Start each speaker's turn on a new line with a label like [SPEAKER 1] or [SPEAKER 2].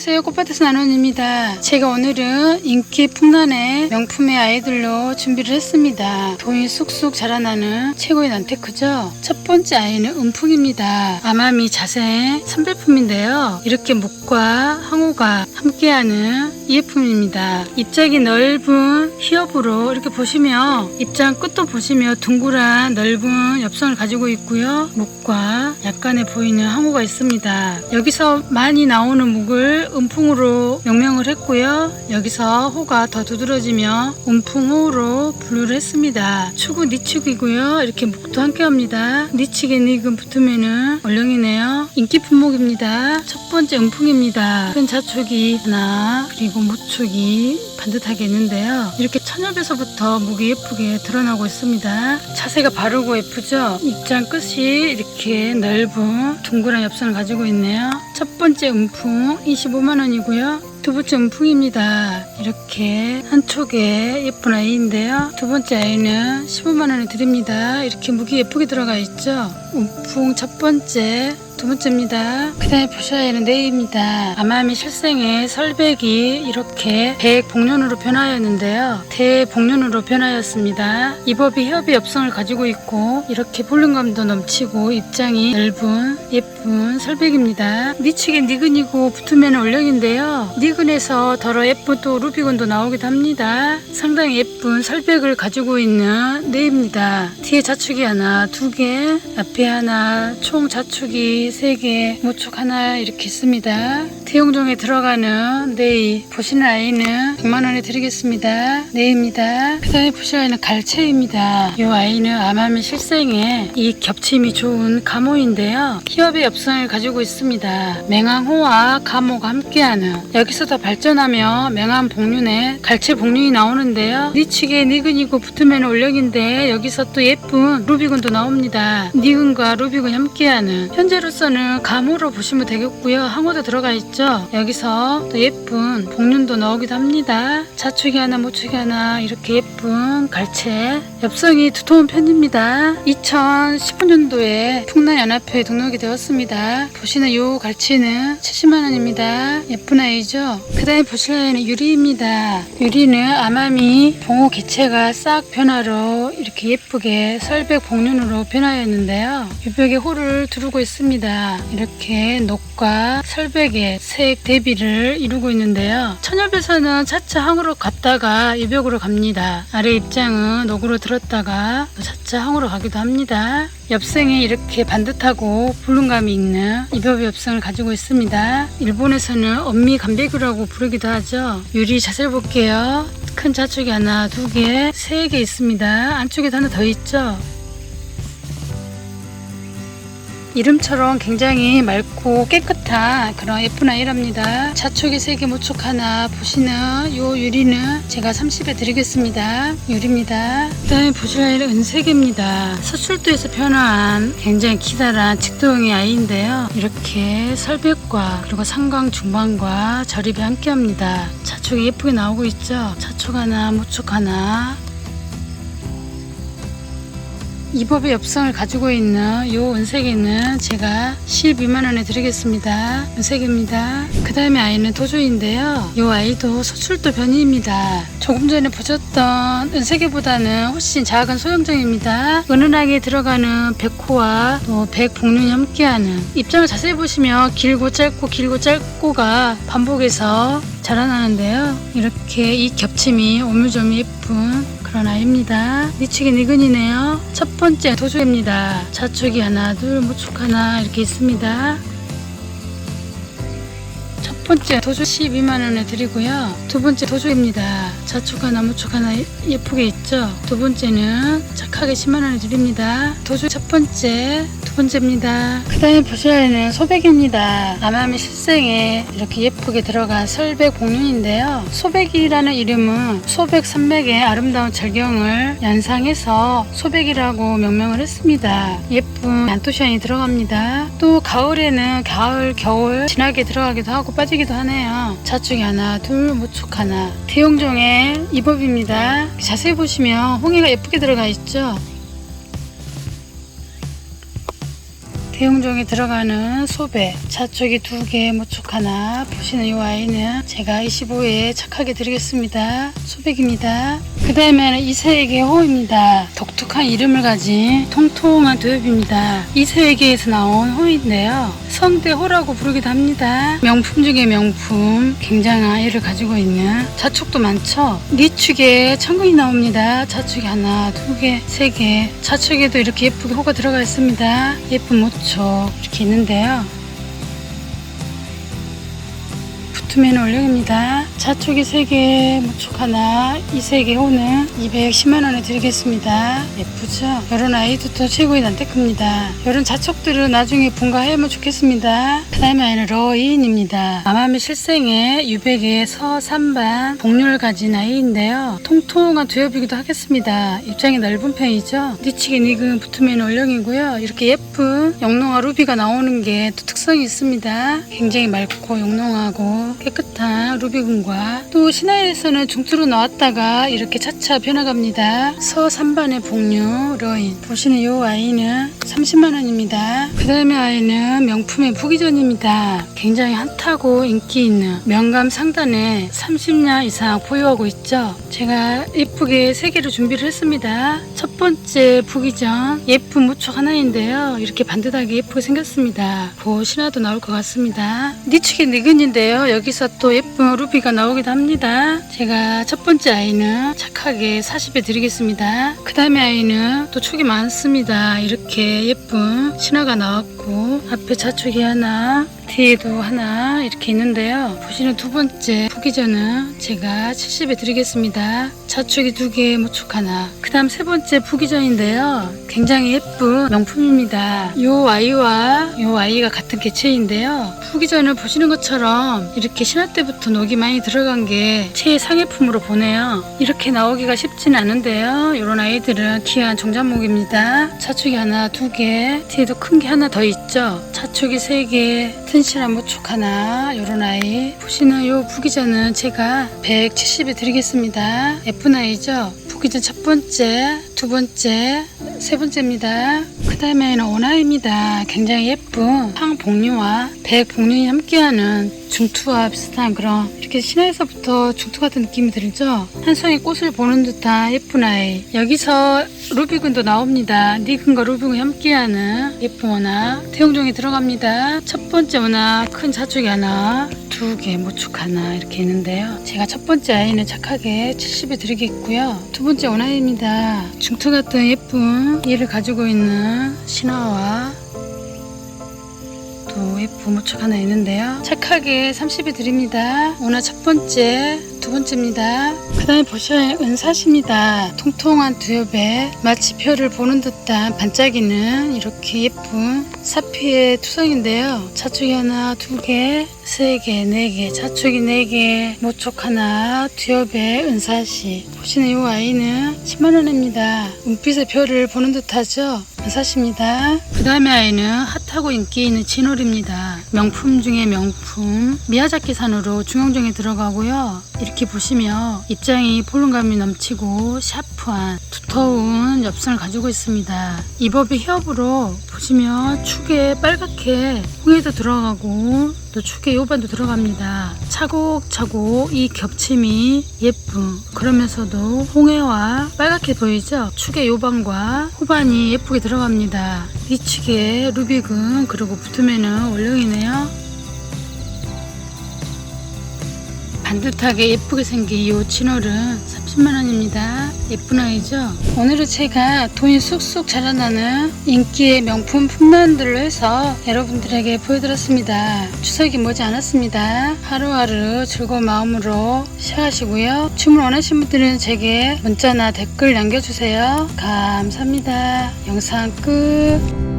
[SPEAKER 1] 안녕하세요. 꽃밭에서 나눈입니다. 제가 오늘은 인기 풍란의 명품의 아이들로 준비를 했습니다. 돈이 쑥쑥 자라나는 최고의 난테크죠? 첫 번째 아이는 은풍입니다. 아마미 자생 선별품인데요. 이렇게 목과 항우가 함께하는 이예품입니다. 입장이 넓은 히업으로 이렇게 보시면 입장 끝도 보시면 둥그란 넓은 엽선을 가지고 있고요 목과 약간의 보이는 항우가 있습니다 여기서 많이 나오는 목을 음풍으로 명명을 했고요. 여기서 호가 더 두드러지며 음풍호로 분류를 했습니다. 축은 니축이고요. 이렇게 목도 함께 합니다. 니축에 니금 붙으면은 얼령이네요. 인기 품목입니다. 첫 번째 음풍입니다. 큰 자축이 하나 그리고 무축이 반듯하게 있는데요. 이렇게 천엽에서부터 목이 예쁘게 드러나고 있습니다. 자세가 바르고 예쁘죠? 입장 끝이 이렇게 넓은 둥그런 엽선을 가지고 있네요. 첫 번째 음풍 25만원이고요. 두 번째 음풍입니다. 이렇게 한 촉에 예쁜 아이인데요. 두 번째 아이는 15만원에 드립니다. 이렇게 무기 예쁘게 들어가 있죠. 음풍 첫 번째 두 번째입니다. 그 다음에 보셔야 하는 네입니다. 아마미 실생의 설백이 이렇게 백복륜으로 변하였는데요. 대복륜으로 변하였습니다. 이 법이 협의 엽성을 가지고 있고 이렇게 볼륨감도 넘치고 입장이 넓은 예쁜 설백입니다. 니측에 니근이고 붙으면 얼령인데요. 니근에서 더러 예쁜 또 루비건도 나오기도 합니다. 상당히 예쁜 설백을 가지고 있는 네입니다. 뒤에 자축이 하나, 두 개, 앞에 하나, 총 자축이 세 개, 모축 하나 이렇게 있습니다. 태용종에 들어가는 네이 보시는 아이는 100만 원에 드리겠습니다. 네입니다. 그 다음에 보실 아이는 갈채입니다. 이 아이는 아마미 실생에 이 겹침이 좋은 가모인데요. 히업의 엽성을 가지고 있습니다. 맹항호와 가모가 함께하는 여기서 더 발전하며 맹암 복륜에 갈채 복륜이 나오는데요. 니치게 니근이고 붙으면 올령인데 여기서 또 예쁜 루비군도 나옵니다. 니근과 루비군이 함께하는 현재로서 는 가모로 보시면 되겠고요. 항호도 들어가 있죠. 여기서 또 예쁜 복륜도 나오기도 합니다. 자축이 하나 모축이 하나 이렇게 예쁜 갈채 엽성이 두터운 편입니다. 2015년도에 풍란연합회에 등록이 되었습니다. 보시는 이 갈치는 70만원입니다. 예쁜 아이죠? 그 다음에 보실 아이는 유리입니다. 유리는 아마미 봉호 개체가 싹 변화로 이렇게 예쁘게 설백 복륜으로 변하였는데요. 유벽에 호를 두르고 있습니다. 이렇게 녹과 설백의 색 대비를 이루고 있는데요. 천엽에서는 차차 항으로 갔다가 유벽으로 갑니다. 아래 입장은 녹으로 들었다가 또 차차 항으로 가기도 합니다. 엽생에 이렇게 반듯하고 볼륨감이 있는 이벽의 엽성을 가지고 있습니다. 일본에서는 엄미 감배규라고 부르기도 하죠. 유리 자세를 볼게요. 큰 자축이 하나, 두 개, 세 개 있습니다. 안쪽에도 하나 더 있죠. 이름처럼 굉장히 맑고 깨끗한 그런 예쁜 아이랍니다. 자축이 3개, 모축 하나 보시는 요 유리는 제가 30에 드리겠습니다. 유리입니다. 그 다음에 보실 아이는 은색입니다. 서출도에서 변화한 굉장히 기다란 직도형의 아이인데요. 이렇게 설백과 그리고 상광 중반과 절입이 함께합니다. 자축이 예쁘게 나오고 있죠. 자축 하나, 모축 하나, 이 법의 엽성을 가지고 있는 요 은색이는 제가 12만원에 드리겠습니다. 은색입니다. 그 다음에 아이는 도조인데요. 요 아이도 소출도 변이입니다. 조금 전에 보셨던 은색이보다는 훨씬 작은 소형종입니다. 은은하게 들어가는 백호와 또 백복륜이 함께하는 입장을 자세히 보시면 길고 짧고 길고 짧고가 반복해서 자라나는데요. 이렇게 이 겹침이 오묘점이 예쁜 그런 아이입니다. 니축이 니근이네요. 첫 번째 도조입니다. 자축이 하나, 둘, 무축 하나 이렇게 있습니다. 첫 번째 도조 12만원에 드리고요. 두 번째 도조입니다. 자축 하나, 무축 하나 예- 예쁘게 있죠. 두 번째는 착하게 10만원에 드립니다. 도조 첫 번째, 두 번째입니다. 그 다음에 하는 소백입니다. 아마미 실생에 이렇게 예쁘게 들어간 설백 복륜인데요. 소백이라는 이름은 소백 산맥의 아름다운 절경을 연상해서 소백이라고 명명을 했습니다. 예쁜 안토시안이 들어갑니다. 또 가을에는 가을, 겨울 진하게 들어가기도 하고 빠지기도 하네요. 자축이 하나, 둘, 무축 하나. 대용종의 이법입니다. 자세히 보시면 홍해가 예쁘게 들어가 있죠. 대용종에 들어가는 소배, 자쪽이 두 개, 모촉 하나. 보시는 이 아이는 제가 25에 착하게 드리겠습니다. 소백입니다. 그 다음에는 이세에게 호입니다. 독특한 이름을 가진 통통한 도엽입니다. 이세에게에서 나온 호인데요. 성대호라고 부르기도 합니다. 명품 중에 명품, 굉장한 아이를 가지고 있는 자축도 많죠. 니축에 천근이 나옵니다. 자축이 하나, 두 개, 세 개. 자축에도 이렇게 예쁘게 호가 들어가 있습니다. 예쁜 모촉 이렇게 있는데요. 붙으면 올령입니다. 자축이 3개, 모촉 하나, 이 3개 호는 210만원에 드리겠습니다. 예쁘죠? 이런 아이들도 최고의 난테크입니다. 이런 자축들은 나중에 분가하면 좋겠습니다. 그 다음에 아이는 러인입니다. 아마미 실생에 유백의 서산반 복류를 가진 아이인데요. 통통한 두엽이기도 하겠습니다. 입장이 넓은 편이죠. 니치게 니근 붙으면 올령이고요. 이렇게 예쁜 영롱아 루비가 나오는 게 또 특성이 있습니다. 굉장히 맑고 영롱하고 깨끗한 루비군과 또 신화에서는 중투로 나왔다가 이렇게 차차 변화갑니다. 서산반의 복류 러인 보시는 이 아이는 30만 원입니다. 그 다음에 아이는 명품의 부기전입니다. 굉장히 핫하고 인기 있는 명감 상단에 30년 이상 보유하고 있죠. 제가 예쁘게 세 개를 준비를 했습니다. 첫 번째 부기전 예쁜 무촉 하나인데요. 이렇게 반듯하게 예쁘게 생겼습니다. 그 신화도 나올 것 같습니다. 니축의 니근인데요. 여기 서 또 예쁜 루비가 나오기도 합니다. 제가 첫 번째 아이는 착하게 40에 드리겠습니다. 그 다음에 아이는 또 촉이 많습니다. 이렇게 예쁜 신화가 나왔고 앞에 자축이 하나 뒤에도 하나 이렇게 있는데요. 보시는 두 번째 부기전은 제가 70에 드리겠습니다. 자축이 두 개, 모축 하나. 그 다음 세 번째 부기전인데요. 굉장히 예쁜 명품입니다. 요 아이와 요 아이가 같은 개체인데요. 부기전을 보시는 것처럼 이렇게 신화 때부터 녹이 많이 들어간 게 최상위품으로 보네요. 이렇게 나오기가 쉽진 않은데요. 이런 아이들은 귀한 종잣목입니다. 자축이 하나, 두 개, 뒤에도 큰 게 하나 더 있죠. 자축이 세 개, 튼실한 모축 하나, 이런 아이. 보시는 요 부기전은 제가 170에 드리겠습니다. 예쁜 아이죠. 부기전 첫 번째, 두 번째, 세 번째입니다. 그 다음에는 오나입니다. 굉장히 예쁜 황복류와 백복륜이 함께하는 중투와 비슷한 그런 이렇게 신화에서부터 중투 같은 느낌이 들죠? 한 송이 꽃을 보는 듯한 예쁜 아이. 여기서 루비군도 나옵니다. 니근과 루비군이 함께하는 예쁜 원화. 태용종이 들어갑니다. 첫 번째 원화 큰 자축이 하나, 두 개, 모축 하나 이렇게 있는데요. 제가 첫 번째 아이는 착하게 70에 드리겠고요. 두 번째 원아입니다. 중투 같은 예쁜 얘를 가지고 있는 신화와 또 예쁜 모축 하나 있는데요. 착하게 30에 드립니다. 오늘 첫 번째, 두 번째입니다. 그 다음에 보셔야 은사시입니다. 통통한 두엽에 마치 별을 보는 듯한 반짝이는 이렇게 예쁜 사피의 투성인데요. 자축이 하나, 두 개, 세 개, 네 개, 자축이 네 개, 모촉 하나, 두엽에 은사시. 보시는 이 아이는 10만원입니다. 은빛의 별을 보는 듯하죠? 은사시입니다. 그 다음에 아이는 핫하고 인기 있는 진올입니다. 명품 중에 명품. 미야자키 산으로 중형종에 들어가고요. 이렇게 보시면 입장이 볼륨감이 넘치고 샤프한 두터운 엽선을 가지고 있습니다. 이 법의 협으로 보시면 축에 빨갛게 홍해도 들어가고 또 축에 요반도 들어갑니다. 차곡차곡 이 겹침이 예쁜 그러면서도 홍해와 빨갛게 보이죠? 축의 요반과 호반이 예쁘게 들어갑니다. 이 축에 루빅은 그리고 붙으면은 원령이네요. 반듯하게 예쁘게 생긴 이 치놀은 30만원입니다. 예쁜 아이죠? 오늘은 제가 돈이 쑥쑥 자라나는 인기의 명품 품란들로 해서 여러분들에게 보여드렸습니다. 추석이 머지 않았습니다. 하루하루 즐거운 마음으로 시작하시고요. 주문 원하시는 분들은 제게 문자나 댓글 남겨주세요. 감사합니다. 영상 끝.